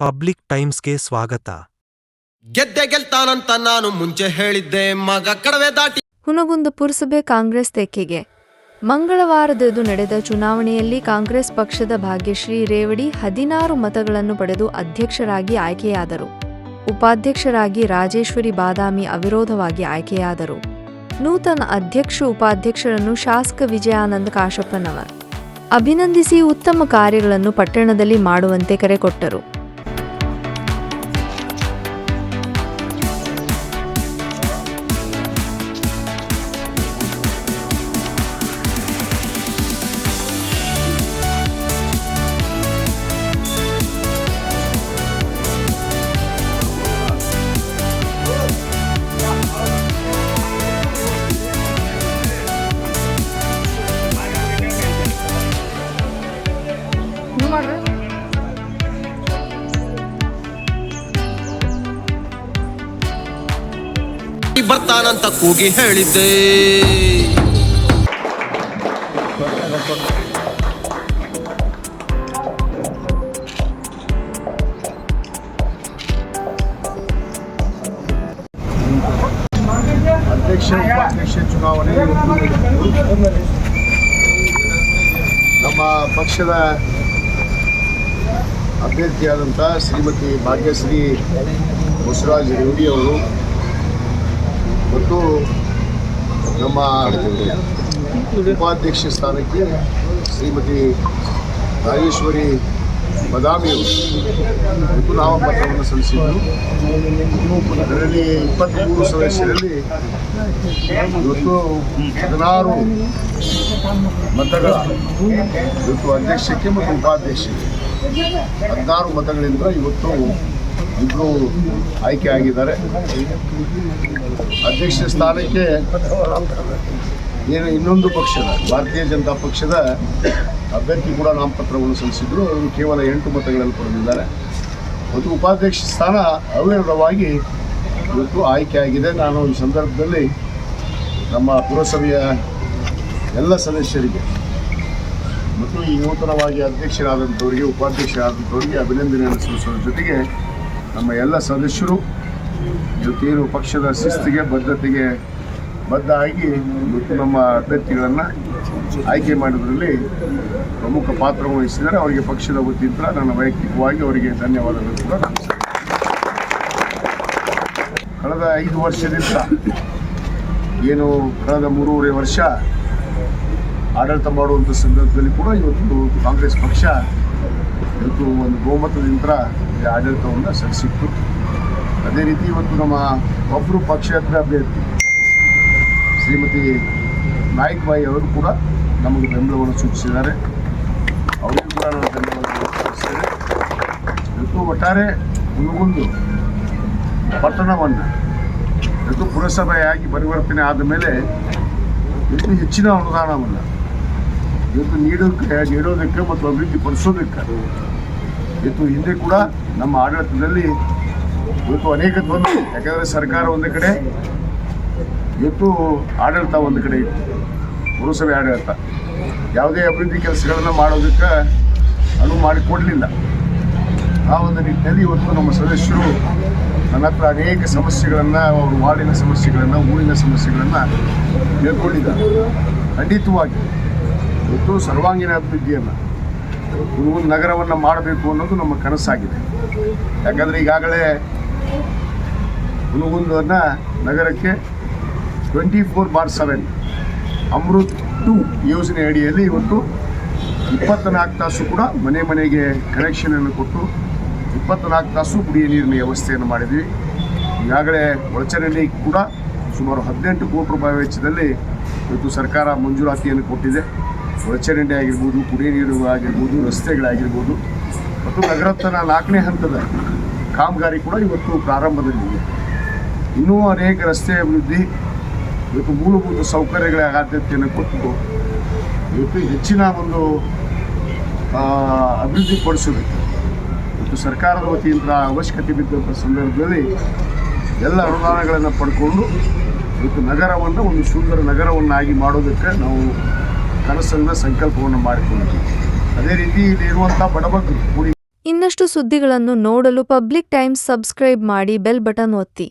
Public ಟೈಮ್ಸ್ಗೆ ಸ್ವಾಗತ. ಗೆದ್ದೆ ಗೆಲ್ತಾನಂತ ನಾನು ಮುಂಚೆ ಹೇಳಿದ್ದೆ ಮಗ ಕಡವೆ ದಾಟಿ. ಹುನಗುಂದ ಪುರಸಭೆ ಕಾಂಗ್ರೆಸ್ ತೆಕ್ಕೆಗೆ. ಮಂಗಳವಾರದಂದು ನಡೆದ ಚುನಾವಣೆಯಲ್ಲಿ ಕಾಂಗ್ರೆಸ್ ಪಕ್ಷದ ಭಾಗ್ಯಶ್ರೀ ರೇವಡಿ ಹದಿನಾರು ಮತಗಳನ್ನು ಪಡೆದು ಅಧ್ಯಕ್ಷರಾಗಿ ಆಯ್ಕೆಯಾದರು. ಉಪಾಧ್ಯಕ್ಷರಾಗಿ ರಾಜೇಶ್ವರಿ ಬಾದಾಮಿ ಅವಿರೋಧವಾಗಿ ಆಯ್ಕೆಯಾದರು. ನೂತನ ಅಧ್ಯಕ್ಷ ಉಪಾಧ್ಯಕ್ಷರನ್ನು ಶಾಸಕ ವಿಜಯಾನಂದ ಕಾಶಪ್ಪನವರ್. ಅಭಿನಂದಿಸಿ ಉತ್ತಮ ಕಾರ್ಯಗಳನ್ನು ಪಟ್ಟಣದಲ್ಲಿ ಮಾಡುವಂತೆ ಕರೆ ಕೊಟ್ಟರು. ಬರ್ತಾನಂತ ಕೂಗಿ ಹೇಳಿದ್ದೆ. ಅಧ್ಯಕ್ಷ ಚುನಾವಣೆ ನಮ್ಮ ಪಕ್ಷದ ಅಭ್ಯರ್ಥಿಯಾದಂಥ ಶ್ರೀಮತಿ ಭಾಗ್ಯಶ್ರೀ ಬಸವರಾಜ್ ರೆಡ್ಡಿ ಅವರು ಮತ್ತು ನಮ್ಮ ಉಪಾಧ್ಯಕ್ಷ ಸ್ಥಾನಕ್ಕೆ ಶ್ರೀಮತಿ ರಾಜೇಶ್ವರಿ ಬದಾಮಿಯವರು ಮತ್ತು ನಾಮಪತ್ರವನ್ನು ಸಲ್ಲಿಸಿದರು. ಅದರಲ್ಲಿ ಇಪ್ಪತ್ತ್ಮೂರು ಸದಸ್ಯರಲ್ಲಿ ಇವತ್ತು ಹದಿನಾರು ಮತಗಳ ಇವತ್ತು ಅಧ್ಯಕ್ಷಕ್ಕೆ ಮತ್ತು ಉಪಾಧ್ಯಕ್ಷಕ್ಕೆ ಹದಿನಾರು ಮತಗಳಿಂದ ಇವತ್ತು ಇಬ್ಬರು ಆಯ್ಕೆ ಆಗಿದ್ದಾರೆ ಅಧ್ಯಕ್ಷ ಸ್ಥಾನಕ್ಕೆ ಏನು ಇನ್ನೊಂದು ಪಕ್ಷದ, ಭಾರತೀಯ ಜನತಾ ಪಕ್ಷದ ಅಭ್ಯರ್ಥಿ ಕೂಡ ನಾಮಪತ್ರವನ್ನು ಸಲ್ಲಿಸಿದ್ರು. ಅವರು ಕೇವಲ ಎಂಟು ಮತಗಳಲ್ಲಿ ಪಡೆದಿದ್ದಾರೆ. ಮತ್ತು ಉಪಾಧ್ಯಕ್ಷ ಸ್ಥಾನ ಅವಿರೋಧವಾಗಿ ಇವತ್ತು ಆಯ್ಕೆ ಆಗಿದೆ ನಾನು ಈ ಸಂದರ್ಭದಲ್ಲಿ ನಮ್ಮ ಪುರಸಭೆಯ ಎಲ್ಲ ಸದಸ್ಯರಿಗೆ ಮತ್ತು ಈ ನೂತನವಾಗಿ ಅಧ್ಯಕ್ಷರಾದಂಥವರಿಗೆ, ಉಪಾಧ್ಯಕ್ಷರಾದಂಥವರಿಗೆ ಅಭಿನಂದನೆಯನ್ನು ಸಲ್ಲಿಸೋದ್ರ ಜೊತೆಗೆ ನಮ್ಮ ಎಲ್ಲ ಸದಸ್ಯರು ಜೊತೆಯೂ ಪಕ್ಷದ ಶಿಸ್ತಿಗೆ, ಬದ್ಧತೆಗೆ ಬದ್ಧ ಆಗಿ ನಮ್ಮ ಅಭ್ಯರ್ಥಿಗಳನ್ನು ಆಯ್ಕೆ ಮಾಡೋದ್ರಲ್ಲಿ ಪ್ರಮುಖ ಪಾತ್ರ ವಹಿಸಿದರೆ ಅವರಿಗೆ ಪಕ್ಷದ ವತಿಯಿಂದ ನನ್ನ ವೈಯಕ್ತಿಕವಾಗಿ ಅವರಿಗೆ ಧನ್ಯವಾದಗಳು ಕೂಡ ನಾನು ಕಳೆದ ಐದು ವರ್ಷದಿಂದ ಏನು ಕಳೆದ ಮೂರುವರೆ ವರ್ಷ ಆಡಳಿತ ಮಾಡುವಂಥ ಸಂದರ್ಭದಲ್ಲಿ ಕೂಡ ಇವತ್ತು ಕಾಂಗ್ರೆಸ್ ಪಕ್ಷ ಇವತ್ತು ಒಂದು ಬಹುಮತದಿಂದ ಈ ಆಡಳಿತವನ್ನು ಸಲ್ಲಿಸಿತ್ತು. ಅದೇ ರೀತಿ ಇವತ್ತು ನಮ್ಮ ಒಬ್ಬರು ಪಕ್ಷೇತರ ಅಭ್ಯರ್ಥಿ ಶ್ರೀಮತಿ ನಾಯ್ಕ್ ಬಾಯಿ ಅವರು ಕೂಡ ನಮಗೆ ಬೆಂಬಲವನ್ನು ಸೂಚಿಸಿದ್ದಾರೆ. ಅವರಿಗೂ ಕೂಡ ನಾನು ಬೆಂಬಲವನ್ನು ಸೂಚಿಸಿದ್ದೇವೆ ಇವತ್ತು ಒಟ್ಟಾರೆ ಹುನಗುಂದು ಪಟ್ಟಣವನ್ನು ಇವತ್ತು ಪುರಸಭೆಯಾಗಿ ಪರಿವರ್ತನೆ ಆದ ಮೇಲೆ ಇವತ್ತು ಹೆಚ್ಚಿನ ಅನುದಾನವನ್ನು ಇವತ್ತು ನೀಡೋದಕ್ಕೆ ನೀಡೋದಕ್ಕೆ ಮತ್ತು ಅಭಿವೃದ್ಧಿ ಪಡಿಸೋದಕ್ಕೆ. ಇವತ್ತು ಹಿಂದೆ ಕೂಡ ನಮ್ಮ ಆಡಳಿತದಲ್ಲಿ ಇವತ್ತು ಅನೇಕ ಧ್ವನಿ ಯಾಕಂದರೆ ಸರ್ಕಾರ ಒಂದು ಕಡೆ, ಇವತ್ತು ಆಡಳಿತ ಒಂದು ಕಡೆ ಇತ್ತು. ಪುರಸಭೆ ಆಡಳಿತ. ಯಾವುದೇ ಅಭಿವೃದ್ಧಿ ಕೆಲಸಗಳನ್ನು ಮಾಡೋದಕ್ಕೆ ಅನುವು ಮಾಡಿಕೊಡಲಿಲ್ಲ. ಆ ಒಂದು ನಿಟ್ಟಿನಲ್ಲಿ ಇವತ್ತು ನಮ್ಮ ಸದಸ್ಯರು ನನ್ನ ಹತ್ರ ಅನೇಕ ಸಮಸ್ಯೆಗಳನ್ನು, ಅವರು ವಾರ್ಡಿನ ಸಮಸ್ಯೆಗಳನ್ನು, ಊರಿನ ಸಮಸ್ಯೆಗಳನ್ನು ಹೇಳ್ಕೊಂಡಿದ್ದಾರೆ. ಖಂಡಿತವಾಗಿ. ಇವತ್ತು ಸರ್ವಾಂಗೀಣ ಅಭಿವೃದ್ಧಿಯನ್ನು ಒಂದು ನಗರವನ್ನು ಮಾಡಬೇಕು ಅನ್ನೋದು ನಮ್ಮ ಕನಸಾಗಿದೆ. ಯಾಕಂದರೆ ಈಗಾಗಲೇ ಹುನಗುಂದನ್ನು ನಗರಕ್ಕೆ twenty four by seven Amrut two ಯೋಜನೆ ಅಡಿಯಲ್ಲಿ ಇವತ್ತು ಇಪ್ಪತ್ತ್ನಾಲ್ಕು ತಾಸು ಕೂಡ ಮನೆ ಮನೆಗೆ ಕನೆಕ್ಷನನ್ನು ಕೊಟ್ಟು ಇಪ್ಪತ್ತನಾಲ್ಕು ತಾಸು ಕುಡಿಯ ನೀರಿನ ವ್ಯವಸ್ಥೆಯನ್ನು ಮಾಡಿದ್ವಿ. ಈಗಾಗಲೇ ಒಳಚರಂಡಿ ಕೂಡ ಸುಮಾರು ಹದಿನೆಂಟು ಕೋಟಿ ರೂಪಾಯಿ ವೆಚ್ಚದಲ್ಲಿ ಇವತ್ತು ಸರ್ಕಾರ ಮಂಜೂರಾತಿಯನ್ನು ಕೊಟ್ಟಿದೆ. ಒಳಚರಂಡಿ ಆಗಿರ್ಬೋದು, ಕುಡಿಯ ನೀರು ಆಗಿರ್ಬೋದು, ರಸ್ತೆಗಳಾಗಿರ್ಬೋದು, ಮತ್ತು ನಗರತನ ನಾಲ್ಕನೇ ಹಂತದ ಕಾಮಗಾರಿ ಕೂಡ ಇವತ್ತು ಪ್ರಾರಂಭದಲ್ಲಿದೆ ಇನ್ನೂ ಅನೇಕ ರಸ್ತೆ ಅಭಿವೃದ್ಧಿ, ಇವತ್ತು ಮೂಲಭೂತ ಸೌಕರ್ಯಗಳ ಆದ್ಯತೆಯನ್ನು ಕೊಟ್ಟು ಇವತ್ತು ಹೆಚ್ಚಿನ ಒಂದು ಅಭಿವೃದ್ಧಿ ಪಡಿಸಬೇಕು. ಇವತ್ತು ಸರ್ಕಾರದ ವತಿಯಿಂದ ಅವಶ್ಯಕತೆ ಬಿದ್ದಂಥ ಸಂದರ್ಭದಲ್ಲಿ ಎಲ್ಲ ಅನುದಾನಗಳನ್ನು ಪಡ್ಕೊಂಡು, ಇವತ್ತು ನಗರವನ್ನು ಒಂದು ಸುಂದರ ನಗರವನ್ನಾಗಿ ಮಾಡೋದಕ್ಕೆ ನಾವು ಕನಸನ್ನು ಸಂಕಲ್ಪವನ್ನು ಮಾಡಿಕೊಂಡಿದ್ದೀವಿ ಅದೇ ರೀತಿ ಇಲ್ಲಿ ಇರುವಂಥ ಬಡಬಗ್ಗರು ಇನ್ನಷ್ಟು ಸುದ್ದಿಗಳನ್ನು ನೋಡಲು ಪಬ್ಲಿಕ್ ಟೈಮ್ಸ್ ಸಬ್ಸ್ಕ್ರೈಬ್ ಮಾಡಿ ಬೆಲ್ ಬಟನ್ ಒತ್ತಿ.